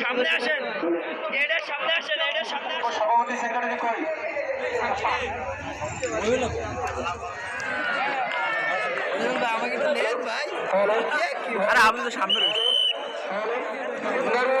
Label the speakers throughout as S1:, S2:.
S1: সামনে আসেন সামনে আসেন সামনে
S2: আমাকে তো নেন
S3: ভাই। আমি তো সামনে রয়েছি
S4: হ্যাঁ, হ্যাঁ।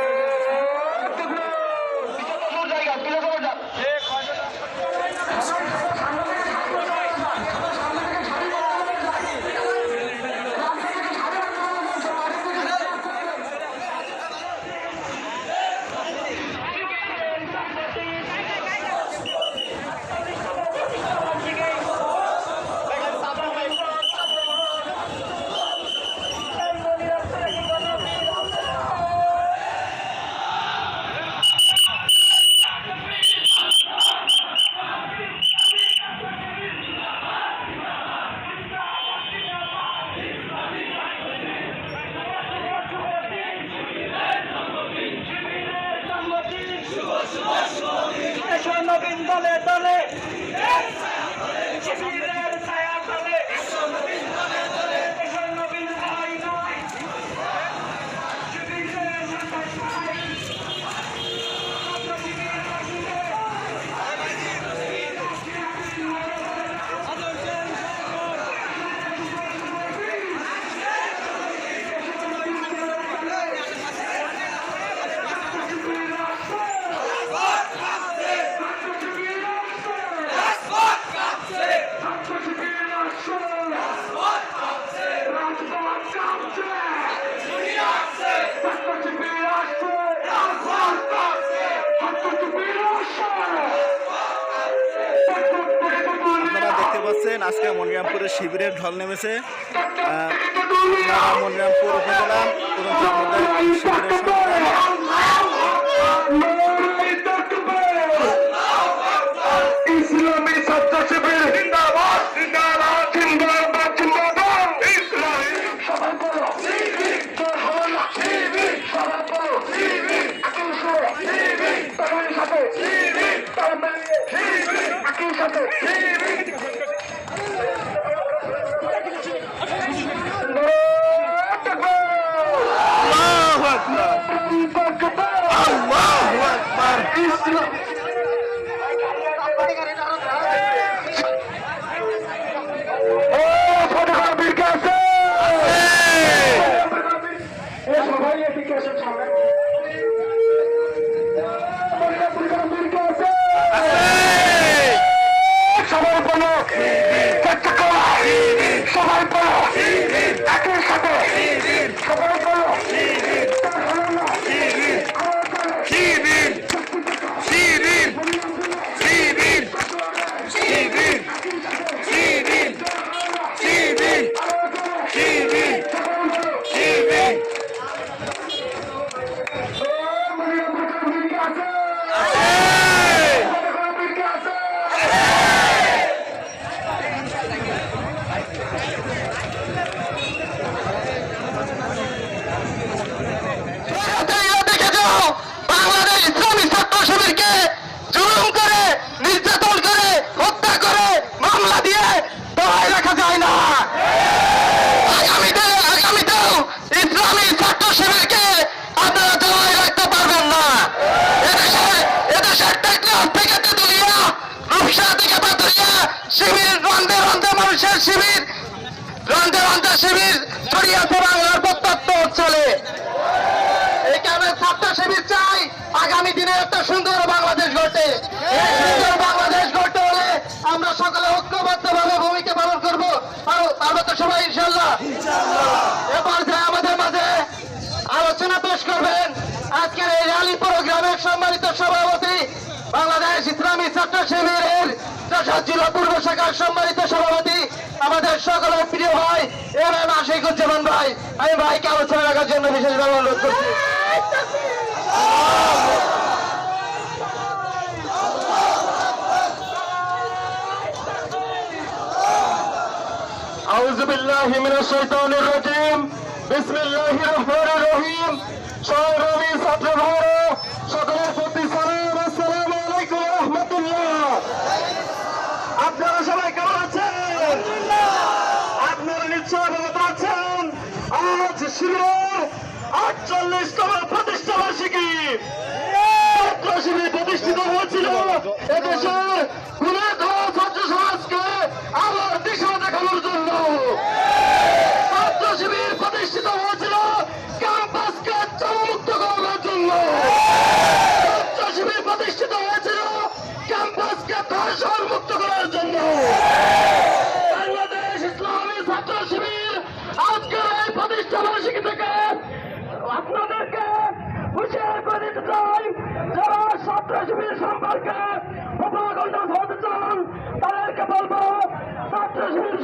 S4: আজকে মনিরামপুরের শিবিরের ঢল নেমেছে। মনিরামপুর উপজেলা
S5: রন্ধে রন্ধে শিবির ছড়িয়েছে বাংলার প্রত্যন্ত অঞ্চলে এখানে ছাত্র শিবির চাই। আগামী দিনে একটা সুন্দর বাংলাদেশ গড়তে এই সুন্দর বাংলাদেশ গড়তে হলে আমরা সকলে ঐক্যবদ্ধ ভাবে ভূমিকা পালন করব। পারো- পারব তো সবাই ইনশাল্লাহ এবার যে আমাদের মাঝে আলোচনা পেশ করবেন, আজকের এই র্যালি প্রোগ্রামের সম্মানিত সভাপতি বাংলাদেশ ইসলামী ছাত্র শিবিরের যশোর জেলা পূর্ব শাখার সম্মানিত সভাপতি আমাদের সকলের প্রিয় ভাই এম এম আশিকুজ্জামান ভাই আমি ভাইকে আলোচনা রাখার জন্য বিশেষভাবে অনুরোধ করছি أعوذ بالله من الشيطان الرجيم بسم الله الرحمن الرحيم সংগ্রামী ছাত্র
S4: শিবিরের আটচল্লিশতম প্রতিষ্ঠা বার্ষিকী ছাত্র প্রতিষ্ঠিত হয়েছিল। এদেশের গুণাধর ছাত্র সমাজকে আবার দিশা দেখানোর জন্য। ছাত্র শিবির প্রতিষ্ঠিত হয়েছিল ক্যাম্পাসকে চামুক্ত করার জন্য। ছাত্র প্রতিষ্ঠিত হয়েছিল ক্যাম্পাসকে ধর্ষণ মুক্ত করার জন্য বাংলাদেশ ইসলামী ছাত্র শিবির আজকের এই প্রতিষ্ঠা বার্ষিকী থেকে আপনাদেরকে হুঁশিয়ার করে দিতে চাই যারা ছাত্র শিবির সম্পর্কে প্রপাগন্ডা হতে চান তাদেরকে বলব ছাত্র শিবির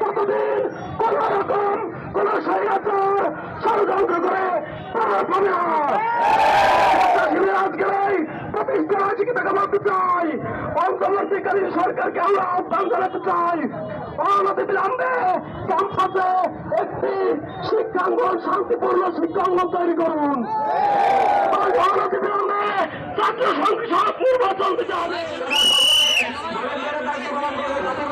S4: ততদিন কোন রকম কোন স্বৈরাচার ষড়যন্ত্র করে তারা পাবে চাই। অন্তর্বর্তীকালীন আমরা আহ্বান একটি শিক্ষাঙ্গন, শান্তিপূর্ণ শিক্ষাঙ্গন তৈরি করুন। অনতি বিলম্বে ছাত্র হবে। ভালো করে কার্যকলাপ করবে তাতে